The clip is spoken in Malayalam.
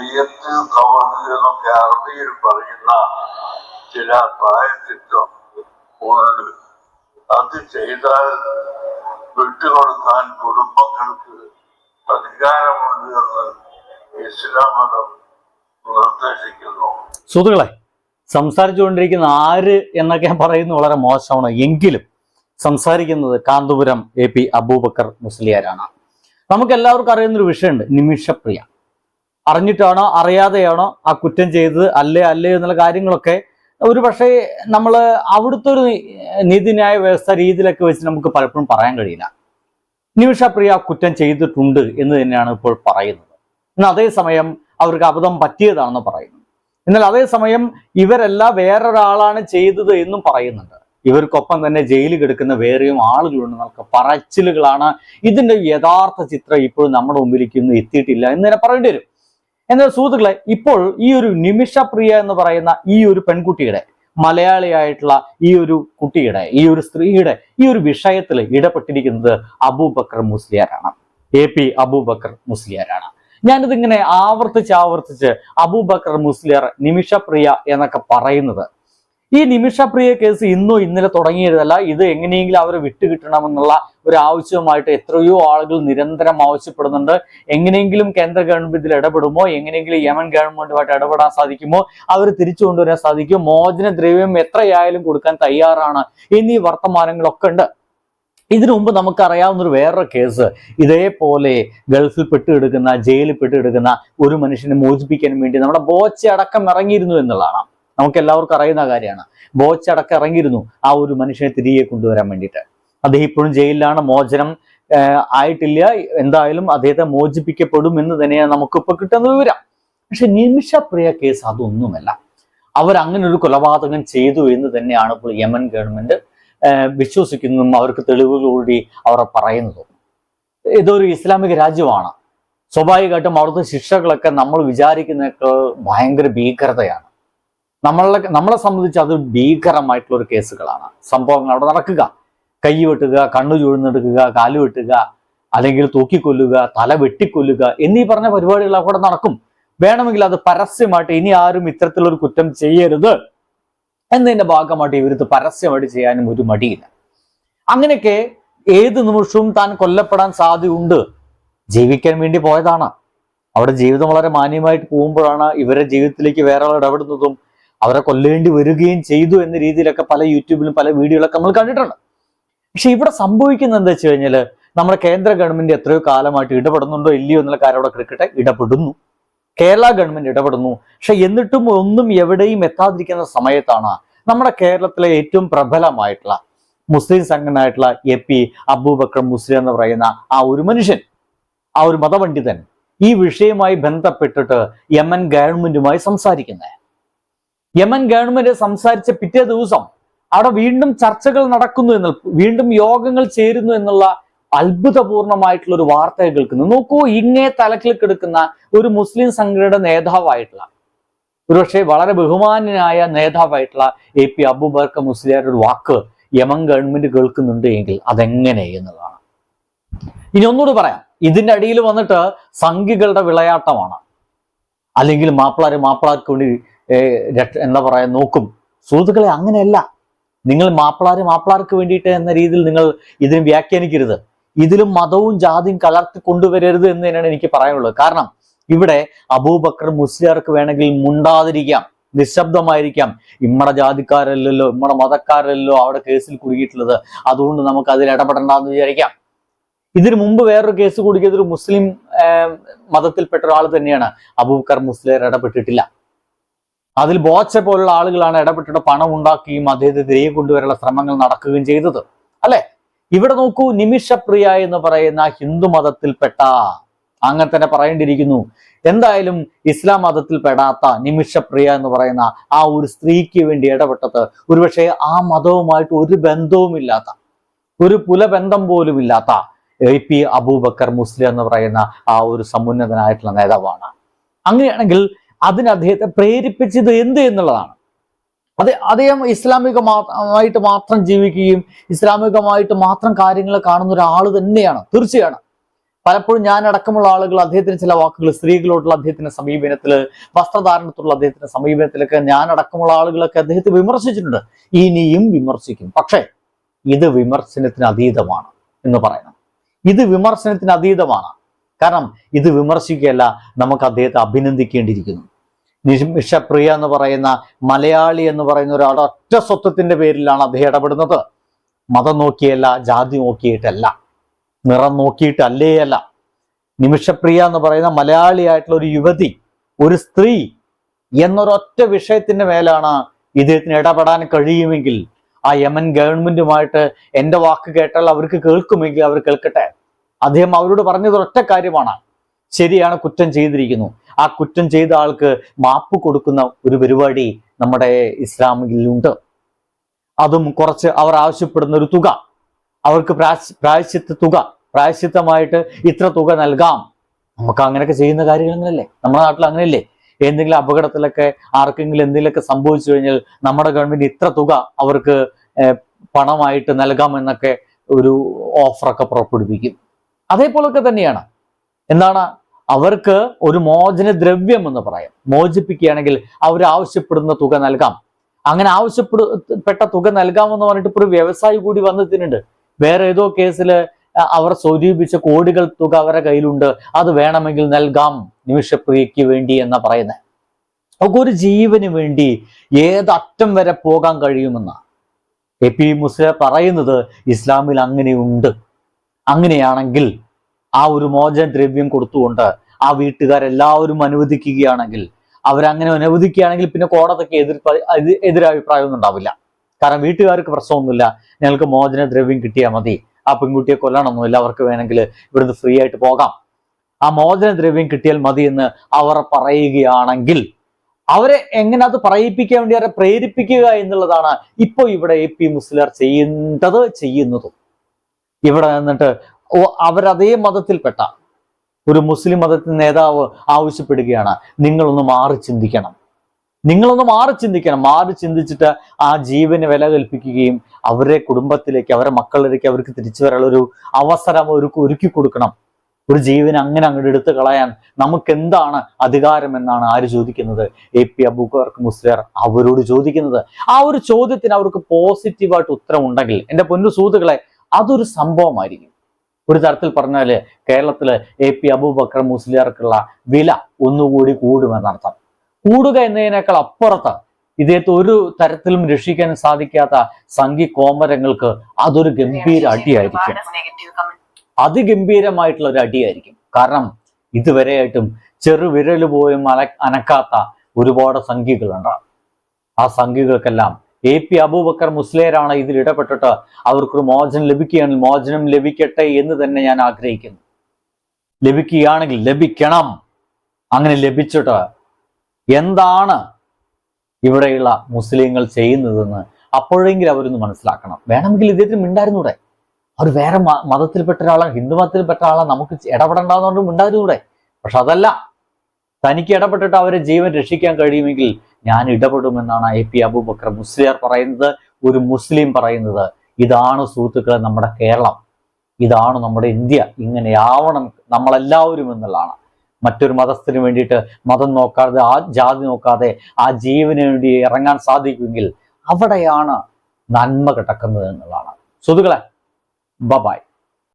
തെയ്യത്തിൽ കവണ് എന്നൊക്കെ അറബിയിൽ പറയുന്ന ചില പ്രായത്തിത്വം ഉണ്ട് അത് ചെയ്താൽ വിട്ടുകൊടുക്കാൻ കുടുംബങ്ങൾക്ക് അധികാരമുണ്ട് എന്ന് ഇസ്ലാം മതം നിർദ്ദേശിക്കുന്നു. സുഹൃത്തുക്കളെ സംസാരിച്ചുകൊണ്ടിരിക്കുന്ന ആര് എന്നൊക്കെ പറയുന്നത് വളരെ മോശമാണ്. എങ്കിലും സംസാരിക്കുന്നത് കാന്തപുരം എ പി അബൂബക്കർ മുസ്ലിയാരാണ്. നമുക്ക് എല്ലാവർക്കും അറിയുന്നൊരു വിഷയമുണ്ട് നിമിഷപ്രിയ. അറിഞ്ഞിട്ടാണോ അറിയാതെയാണോ ആ കുറ്റം ചെയ്തത് അല്ലേ അല്ലേ എന്നുള്ള കാര്യങ്ങളൊക്കെ ഒരു പക്ഷേ നമ്മൾ അവിടുത്തെ ഒരു നീതിന്യായ വ്യവസ്ഥ രീതിയിലൊക്കെ വെച്ച് നമുക്ക് പലപ്പോഴും പറയാൻ കഴിയില്ല. നിമിഷ പ്രിയ കുറ്റം ചെയ്തിട്ടുണ്ട് എന്ന് തന്നെയാണ് ഇപ്പോൾ പറയുന്നത്. എന്നാൽ അതേസമയം അവർക്ക് അബദ്ധം പറ്റിയതാണെന്ന് പറയുന്നു. എന്നാൽ അതേസമയം ഇവരെല്ലാം വേറൊരാളാണ് ചെയ്തത് എന്നും പറയുന്നുണ്ട്. ഇവർക്കൊപ്പം തന്നെ ജയിലിൽ കിടക്കുന്ന വേറെയും ആളുകളുണ്ട്. നമുക്ക് പറച്ചിലുകളാണ് ഇതിന്റെ യഥാർത്ഥ ചിത്രം ഇപ്പോഴും നമ്മുടെ മുമ്പിലേക്ക് ഇന്ന് എത്തിയിട്ടില്ല എന്ന് തന്നെ പറയേണ്ടി വരും. എന്നാൽ സുഹൃത്തുക്കളെ ഇപ്പോൾ ഈ ഒരു നിമിഷ പ്രിയ എന്ന് പറയുന്ന ഈ ഒരു പെൺകുട്ടിയുടെ മലയാളിയായിട്ടുള്ള ഈ ഒരു കുട്ടിയുടെ ഈ ഒരു സ്ത്രീയുടെ ഈ ഒരു വിഷയത്തിൽ ഇടപെട്ടിരിക്കുന്നത് അബൂബക്കർ മുസ്ലിയാരാണ്. എ പി അബൂബക്കർ മുസ്ലിയാരാണ്. ഞാനിതിങ്ങനെ ആവർത്തിച്ച് ആവർത്തിച്ച് അബൂബക്കർ മുസ്ലിയർ നിമിഷപ്രിയ എന്നൊക്കെ പറയുന്നത് ഈ നിമിഷപ്രിയ കേസ് ഇന്നോ ഇന്നലെ തുടങ്ങിയതല്ല. ഇത് എങ്ങനെയെങ്കിലും അവരെ വിട്ടുകിട്ടണമെന്നുള്ള ഒരു ആവശ്യവുമായിട്ട് എത്രയോ ആളുകൾ നിരന്തരം ആവശ്യപ്പെടുന്നുണ്ട്. എങ്ങനെയെങ്കിലും കേന്ദ്ര ഗവൺമെന്റ് ഇതിൽ ഇടപെടുമോ? എങ്ങനെയെങ്കിലും യമൻ ഗവൺമെന്റുമായിട്ട് ഇടപെടാൻ സാധിക്കുമോ? അവർ തിരിച്ചു കൊണ്ടുവരാൻ സാധിക്കും. മോചന ദ്രവ്യം എത്രയായാലും കൊടുക്കാൻ തയ്യാറാണ്. എന്നീ വർത്തമാനങ്ങളൊക്കെ ഉണ്ട്. ഇതിനു മുമ്പ് നമുക്കറിയാവുന്ന ഒരു വേറൊരു കേസ്. ഇതേപോലെ ഗൾഫിൽ പെട്ടുകിടക്കുന്ന ജയിലിൽ പെട്ടുകിടക്കുന്ന ഒരു മനുഷ്യനെ മോചിപ്പിക്കാൻ വേണ്ടി നമ്മുടെ ബോച്ച അടക്കം ഇറങ്ങിയിരുന്നു എന്നുള്ളതാണ്. നമുക്ക് എല്ലാവർക്കും അറിയുന്ന കാര്യമാണ്. ബോച്ചടക്കം ഇറങ്ങിയിരുന്നു ആ ഒരു മനുഷ്യനെ തിരികെ കൊണ്ടുവരാൻ വേണ്ടിയിട്ട്. അദ്ദേഹം ഇപ്പോഴും ജയിലിലാണ്. മോചനം ആയിട്ടില്ല. എന്തായാലും അദ്ദേഹത്തെ മോചിപ്പിക്കപ്പെടും എന്ന് തന്നെയാണ് നമുക്കിപ്പോൾ കിട്ടുന്ന വിവരം. പക്ഷെ നിമിഷപ്രിയ കേസ് അതൊന്നുമല്ല. അവർ അങ്ങനെ ഒരു കൊലപാതകം ചെയ്തു എന്ന് തന്നെയാണ് ഇപ്പോൾ യമൻ ഗവൺമെന്റ് വിശ്വസിക്കുന്നതും അവർക്ക് തെളിവുകളോടി അവർ പറയുന്നതും. ഇതൊരു ഇസ്ലാമിക രാജ്യമാണ്. സ്വാഭാവികമായിട്ടും അവിടുത്തെ ശിക്ഷകളൊക്കെ നമ്മൾ വിചാരിക്കുന്നതൊക്കെ ഭയങ്കര ഭീകരതയാണ്. നമ്മളെ നമ്മളെ സംബന്ധിച്ച് അത് ഭീകരമായിട്ടുള്ള ഒരു കേസുകളാണ്. സംഭവങ്ങൾ അവിടെ നടക്കുക. കൈ വെട്ടുക കണ്ണു ചൂഴ്ന്നെടുക്കുക കാൽ വെട്ടുക അല്ലെങ്കിൽ തൂക്കിക്കൊല്ലുക തല വെട്ടിക്കൊല്ലുക എന്നീ പറഞ്ഞ പരിപാടികൾ അവിടെ നടക്കും. വേണമെങ്കിൽ അത് പരസ്യമായിട്ട് ഇനി ആരും ഇത്തരത്തിലൊരു കുറ്റം ചെയ്യരുത് എന്നതിന്റെ ഭാഗമായിട്ട് ഇവരുത് പരസ്യമായിട്ട് ചെയ്യാനും ഒരു മടിയില്ല. അങ്ങനെയൊക്കെ ഏത് നിമിഷവും താൻ കൊല്ലപ്പെടാൻ സാധ്യതയുണ്ട്. ജീവിക്കാൻ വേണ്ടി പോയതാണ്. അവിടെ ജീവിതം വളരെ മാന്യമായിട്ട് പോകുമ്പോഴാണ് ഇവരെ ജീവിതത്തിലേക്ക് വേറെ ഇടപെടുന്നതും അവരെ കൊല്ലേണ്ടി വരികയും ചെയ്തു എന്ന രീതിയിലൊക്കെ പല യൂട്യൂബിലും പല വീഡിയോകളൊക്കെ നമ്മൾ കണ്ടിട്ടുണ്ട്. പക്ഷെ ഇവിടെ സംഭവിക്കുന്നത് എന്താ വെച്ച് കഴിഞ്ഞാൽ നമ്മുടെ കേന്ദ്ര ഗവൺമെന്റ് എത്രയോ കാലമായിട്ട് ഇടപെടുന്നുണ്ടോ ഇല്ലയോ എന്നുള്ള കാര്യം അവിടെ കിടക്കട്ടെ ഇടപെടുന്നു. കേരള ഗവൺമെന്റ് ഇടപെടുന്നു. പക്ഷെ എന്നിട്ടും ഒന്നും എവിടെയും എത്താതിരിക്കുന്ന സമയത്താണ് നമ്മുടെ കേരളത്തിലെ ഏറ്റവും പ്രബലമായിട്ടുള്ള മുസ്ലിം സംഘടനയായിട്ടുള്ള എ പി അബൂബക്കർ മുസ്ലിം എന്ന് പറയുന്ന ആ ഒരു മനുഷ്യൻ ആ ഒരു മതപണ്ഡിതൻ ഈ വിഷയവുമായി ബന്ധപ്പെട്ടിട്ട് യമൻ ഗവൺമെന്റുമായി സംസാരിക്കുന്നത്. യമൻ ഗവൺമെന്റ് സംസാരിച്ച പിറ്റേ ദിവസം അവിടെ വീണ്ടും ചർച്ചകൾ നടക്കുന്നു എന്ന് വീണ്ടും യോഗങ്ങൾ ചേരുന്നു എന്നുള്ള അത്ഭുതപൂർണമായിട്ടുള്ള ഒരു വാർത്ത കേൾക്കുന്നു. നോക്കൂ ഇങ്ങേ തലക്കിൽ കിടക്കുന്ന ഒരു മുസ്ലിം സംഘടന നേതാവായിട്ടുള്ള ഒരുപക്ഷെ വളരെ ബഹുമാനായ നേതാവായിട്ടുള്ള എ പി അബുബർക്ക മുസ്ലിയാരുടെ ഒരു വാക്ക് യമൻ ഗവൺമെന്റ് കേൾക്കുന്നുണ്ട് എങ്കിൽ അതെങ്ങനെ എന്നുള്ളതാണ്. ഇനി ഒന്നുകൂടി പറയാം. ഇതിന്റെ അടിയിൽ വന്നിട്ട് സംഘികളുടെ വിളയാട്ടമാണ്. അല്ലെങ്കിൽ മാപ്പിളാർ മാപ്പിളാർക്ക് വേണ്ടി എന്താ പറയാ നോക്കും. സുഹൃത്തുക്കളെ അങ്ങനെയല്ല. നിങ്ങൾ മാപ്പിളാരും മാപ്പിളാർക്ക് വേണ്ടിയിട്ട് എന്ന രീതിയിൽ നിങ്ങൾ ഇതിനെ വ്യാഖ്യാനിക്കരുത്. ഇതിലും മതവും ജാതിയും കലർത്തി കൊണ്ടുവരരുത് എന്ന് തന്നെയാണ് എനിക്ക് പറയാനുള്ളത്. കാരണം ഇവിടെ അബൂബക്കർ മുസ്ലിയാർക്ക് വേണമെങ്കിൽ മുണ്ടാതിരിക്കാം. നിശബ്ദമായിരിക്കാം. ഇമ്മടെ ജാതിക്കാരല്ലല്ലോ ഇമ്മടെ മതക്കാരല്ലോ അവിടെ കേസിൽ കുടുങ്ങിയിട്ടുള്ളത്. അതുകൊണ്ട് നമുക്ക് അതിൽ ഇടപെടണ്ടെന്ന് വിചാരിക്കാം. ഇതിനു മുമ്പ് വേറൊരു കേസ് കുടുക്കിയത് ഒരു മുസ്ലിം മതത്തിൽപ്പെട്ട ഒരാൾ തന്നെയാണ്. അബൂബക്കർ മുസ്ലിയർ ഇടപെട്ടിട്ടില്ല. അതിൽ ബോച്ച പോലുള്ള ആളുകളാണ് ഇടപെട്ടിട്ട് പണം ഉണ്ടാക്കുകയും അദ്ദേഹത്തെ തിരികെ കൊണ്ടുവരാനുള്ള ശ്രമങ്ങൾ നടക്കുകയും ചെയ്തത്. അല്ലെ? ഇവിടെ നോക്കൂ നിമിഷപ്രിയ എന്ന് പറയുന്ന ഹിന്ദു മതത്തിൽപ്പെട്ട അങ്ങനെ തന്നെ പറയേണ്ടിയിരിക്കുന്നു. എന്തായാലും ഇസ്ലാം മതത്തിൽ പെടാത്ത നിമിഷപ്രിയ എന്ന് പറയുന്ന ആ ഒരു സ്ത്രീക്ക് വേണ്ടി ഇടപെട്ടത് ഒരുപക്ഷെ ആ മതവുമായിട്ട് ഒരു ബന്ധവുമില്ലാത്ത ഒരു പുലബന്ധം പോലും ഇല്ലാത്ത എ പി അബൂബക്കർ മുസ്ലിം എന്ന് പറയുന്ന ആ ഒരു സമുന്നതനായിട്ടുള്ള നേതാവാണ്. അങ്ങനെയാണെങ്കിൽ അതിന് അദ്ദേഹത്തെ പ്രേരിപ്പിച്ചത് എന്ത് എന്നുള്ളതാണ്. അത് അദ്ദേഹം ഇസ്ലാമികമായിട്ട് മാത്രം ജീവിക്കുകയും ഇസ്ലാമികമായിട്ട് മാത്രം കാര്യങ്ങൾ കാണുന്ന ഒരാൾ തന്നെയാണ് തീർച്ചയാണ്. പലപ്പോഴും ഞാൻ അടക്കമുള്ള ആളുകൾ അദ്ദേഹത്തിന് ചില വാക്കുകൾ സ്ത്രീകളോടുള്ള അദ്ദേഹത്തിന്റെ സമീപനത്തിൽ വസ്ത്രധാരണത്തോടുള്ള അദ്ദേഹത്തിന്റെ സമീപനത്തിലൊക്കെ ഞാൻ അടക്കമുള്ള ആളുകളൊക്കെ അദ്ദേഹത്തെ വിമർശിച്ചിട്ടുണ്ട്. ഇനിയും വിമർശിക്കും. പക്ഷേ ഇത് വിമർശനത്തിന് അതീതമാണ് എന്ന് പറയണം ഇത് വിമർശനത്തിന് അതീതമാണ്. കാരണം ഇത് വിമർശിക്കുകയല്ല നമുക്ക് അദ്ദേഹത്തെ അഭിനന്ദിക്കേണ്ടിയിരിക്കുന്നു. നിമിഷപ്രിയ എന്ന് പറയുന്ന മലയാളി എന്ന് പറയുന്ന ഒരാളുടെ ഒറ്റ സ്വത്വത്തിന്റെ പേരിലാണ് അദ്ദേഹം ഇടപെടുന്നത്. മതം നോക്കിയല്ല ജാതി നോക്കിയിട്ടല്ല നിറം നോക്കിയിട്ടല്ലേ അല്ല നിമിഷപ്രിയ എന്ന് പറയുന്ന മലയാളിയായിട്ടുള്ള ഒരു യുവതി ഒരു സ്ത്രീ എന്നൊരൊറ്റ വിഷയത്തിന്റെ മേലാണ് ഇദ്ദേഹത്തിന് ഇടപെടാൻ കഴിയുമെങ്കിൽ ആ യമൻ ഗവൺമെന്റുമായിട്ട് എന്റെ വാക്ക് കേട്ടാൽ അവർക്ക് കേൾക്കുമെങ്കിൽ അവർ കേൾക്കട്ടെ. അദ്ദേഹം അവരോട് പറഞ്ഞത് ഒറ്റ കാര്യമാണ്. ശരിയാണ് കുറ്റം ചെയ്തിരിക്കുന്നു. ആ കുറ്റം ചെയ്ത ആൾക്ക് മാപ്പ് കൊടുക്കുന്ന ഒരു പരിപാടി നമ്മുടെ ഇസ്ലാമിലുണ്ട്. അതും കുറച്ച് അവർ ആവശ്യപ്പെടുന്ന ഒരു തുക. അവർക്ക് പ്രായശ്ചിത്ത തുക പ്രായശ്ചിത്തമായിട്ട് ഇത്ര തുക നൽകാം. നമുക്ക് അങ്ങനെയൊക്കെ ചെയ്യുന്ന കാര്യങ്ങൾ നമ്മുടെ നാട്ടിൽ അങ്ങനെയല്ലേ? എന്തെങ്കിലും അപകടത്തിലൊക്കെ ആർക്കെങ്കിലും എന്തെങ്കിലുമൊക്കെ സംഭവിച്ചു കഴിഞ്ഞാൽ നമ്മുടെ ഗവൺമെന്റ് ഇത്ര തുക അവർക്ക് പണമായിട്ട് നൽകാമെന്നൊക്കെ ഒരു ഓഫറൊക്കെ പുറപ്പെടുവിക്കും. അതേപോലൊക്കെ തന്നെയാണ്. എന്താണ് അവർക്ക് ഒരു മോചന ദ്രവ്യം എന്ന് പറയാം. മോചിപ്പിക്കുകയാണെങ്കിൽ അവർ ആവശ്യപ്പെടുന്ന തുക നൽകാം. അങ്ങനെ ആവശ്യപ്പെട്ട തുക നൽകാമെന്ന് പറഞ്ഞിട്ട് ഇപ്പോൾ ഒരു വ്യവസായി കൂടി വന്നെത്തിനുണ്ട് വേറെ ഏതോ കേസിൽ അവർ സ്വരൂപിച്ച കോടികൾ തുക അവരുടെ കയ്യിലുണ്ട്. അത് വേണമെങ്കിൽ നൽകാം. നിമിഷപ്രിയയ്ക്ക് വേണ്ടി എന്നാ പറയുന്നത് ഒക്കെ ഒരു ജീവന് വേണ്ടി ഏതറ്റം വരെ പോകാൻ കഴിയുമെന്ന. എ പി മുസ്ലിം പറയുന്നത് ഇസ്ലാമിൽ അങ്ങനെയുണ്ട്. അങ്ങനെയാണെങ്കിൽ ആ ഒരു മോചന ദ്രവ്യം കൊടുത്തുകൊണ്ട് ആ വീട്ടുകാരെല്ലാവരും അനുവദിക്കുകയാണെങ്കിൽ അവരങ്ങനെ അനുവദിക്കുകയാണെങ്കിൽ പിന്നെ കോടതിക്ക് എതിർ എതി- എതിരഭിപ്രായമൊന്നും ഉണ്ടാവില്ല. കാരണം വീട്ടുകാർക്ക് പ്രശ്നമൊന്നുമില്ല. ഞങ്ങൾക്ക് മോചന ദ്രവ്യം കിട്ടിയാൽ മതി. ആ പെൺകുട്ടിയെ കൊല്ലണമെന്നില്ല അവർക്ക് വേണമെങ്കിൽ ഇവിടുന്ന് ഫ്രീ ആയിട്ട് പോകാം. ആ മോചന ദ്രവ്യം കിട്ടിയാൽ മതി എന്ന് അവർ പറയുകയാണെങ്കിൽ അവരെ എങ്ങനെ അത് പറയിപ്പിക്കാൻ വേണ്ടി അവരെ പ്രേരിപ്പിക്കുക എന്നുള്ളതാണ് ഇപ്പോൾ ഇവിടെ എ പി മുസ്ലിർ ചെയ്യേണ്ടത് ചെയ്യുന്നതും. ഇവിടെ നിന്നിട്ട് അവരതേ മതത്തിൽപ്പെട്ട ഒരു മുസ്ലിം മതത്തിന്റെ നേതാവ് ആവശ്യപ്പെടുകയാണ്. നിങ്ങളൊന്ന് മാറി ചിന്തിക്കണം. നിങ്ങളൊന്ന് മാറി ചിന്തിക്കണം. മാറി ചിന്തിച്ചിട്ട് ആ ജീവന് വില കൽപ്പിക്കുകയും അവരെ കുടുംബത്തിലേക്ക് അവരെ മക്കളിലേക്ക് അവർക്ക് തിരിച്ചു വരാനുള്ള ഒരു അവസരം ഒരു ഒരുക്കി കൊടുക്കണം. ഒരു ജീവൻ അങ്ങനെ അങ്ങോട്ട് എടുത്തു കളയാൻ നമുക്ക് എന്താണ് അധികാരം എന്നാണ് ആര് ചോദിക്കുന്നത്? എ പി അബൂക്കർക്ക് മുസ്ലിയർ അവരോട് ചോദിക്കുന്നത്. ആ ഒരു ചോദ്യത്തിന് അവർക്ക് പോസിറ്റീവായിട്ട് ഉത്തരം ഉണ്ടെങ്കിൽ എന്റെ പൊന്നു സുഹൃത്തുക്കളെ അതൊരു സംഭവമായിരിക്കും. ഒരു തരത്തിൽ പറഞ്ഞാൽ കേരളത്തിൽ എ പി അബൂബക്കർ മുസ്ലിയാർക്കുള്ള വില ഒന്നുകൂടി കൂടുമെന്നർത്ഥം. കൂടുക എന്നതിനേക്കാൾ അപ്പുറത്ത് ഇദ്ദേഹത്തെ ഒരു തരത്തിലും രക്ഷിക്കാൻ സാധിക്കാത്ത സംഘി കോമരങ്ങൾക്ക് അതൊരു ഗംഭീര അടിയായിരിക്കും. അതിഗംഭീരമായിട്ടുള്ള ഒരു അടിയായിരിക്കും. കാരണം ഇതുവരെയായിട്ടും ചെറുവിരൽ പോലും അല അനക്കാത്ത ഒരുപാട് സംഖ്യകളുണ്ട് ആ സംഖ്യകൾക്കെല്ലാം എ പി അബൂബക്കർ മുസ്ലേരാണ് ഇതിൽ ഇടപെട്ടിട്ട് അവർക്കൊരു മോചനം ലഭിക്കുകയാണെങ്കിൽ മോചനം ലഭിക്കട്ടെ എന്ന് തന്നെ ഞാൻ ആഗ്രഹിക്കുന്നു. ലഭിക്കുകയാണെങ്കിൽ ലഭിക്കണം. അങ്ങനെ ലഭിച്ചിട്ട് എന്താണ് ഇവിടെയുള്ള മുസ്ലിങ്ങൾ ചെയ്യുന്നതെന്ന് അപ്പോഴെങ്കിലും അവരൊന്ന് മനസ്സിലാക്കണം. വേണമെങ്കിൽ ഇദ്ദേഹത്തിന് മിണ്ടായിരുന്നൂടെ? അവർ വേറെ മതത്തിൽപ്പെട്ട ഒരാളാണ് ഹിന്ദു മതത്തിൽപ്പെട്ട ആളാണ് നമുക്ക് ഇടപെടേണ്ടാന്നുകൊണ്ട് മിണ്ടായിരുന്നൂടെ പക്ഷെ അതല്ല. തനിക്ക് ഇടപെട്ടിട്ട് അവരെ ജീവൻ രക്ഷിക്കാൻ കഴിയുമെങ്കിൽ ഞാൻ ഇടപെടുമെന്നാണ് എ പി അബൂബക്കർ മുസ്ലിയാർ പറയുന്നത് ഒരു മുസ്ലിം പറയുന്നത്. ഇതാണ് സുഹൃത്തുക്കളെ നമ്മുടെ കേരളം. ഇതാണ് നമ്മുടെ ഇന്ത്യ. ഇങ്ങനെയാവണം നമ്മളെല്ലാവരും എന്നുള്ളതാണ്. മറ്റൊരു മതത്തിന് വേണ്ടിയിട്ട് മതം നോക്കാതെ ആ ജാതി നോക്കാതെ ആ ജീവന് വേണ്ടി ഇറങ്ങാൻ സാധിക്കുമെങ്കിൽ അവിടെയാണ് നന്മ കിടക്കുന്നത് എന്നുള്ളതാണ്. സുഹൃത്തുക്കളെ ബബായ്